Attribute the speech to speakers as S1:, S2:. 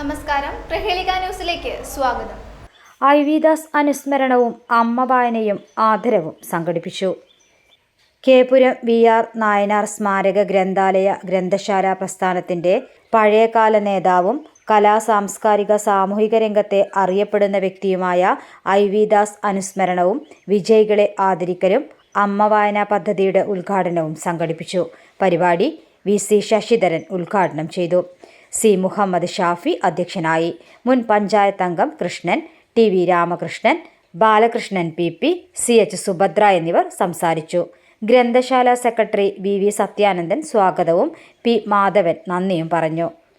S1: നമസ്കാരം. ന്യൂസിലേക്ക് സ്വാഗതം.
S2: ഐ വി ദാസ് അനുസ്മരണവും അമ്മ വായനയും ആദരവും സംഘടിപ്പിച്ചു. കേപുരം വി ആർ നായനാർ സ്മാരക ഗ്രന്ഥാലയ ഗ്രന്ഥശാല പ്രസ്ഥാനത്തിന്റെ പഴയകാല നേതാവും കലാ സാംസ്കാരിക സാമൂഹിക രംഗത്തെ അറിയപ്പെടുന്ന വ്യക്തിയുമായ ഐ വി ദാസ് അനുസ്മരണവും വിജയികളെ ആദരിക്കലും അമ്മ വായന പദ്ധതിയുടെ ഉദ്ഘാടനവും സംഘടിപ്പിച്ചു. പരിപാടി വി സി ശശിധരൻ ഉദ്ഘാടനം ചെയ്തു. സി മുഹമ്മദ് ഷാഫി അധ്യക്ഷനായി. മുൻ പഞ്ചായത്ത് അംഗം Krishnan T V Ramakrishnan Balakrishnan P P C H Subhadra എന്നിവർ സംസാരിച്ചു. ഗ്രന്ഥശാല സെക്രട്ടറി വി വി സത്യാനന്ദൻ സ്വാഗതവും പി മാധവൻ നന്ദിയും പറഞ്ഞു.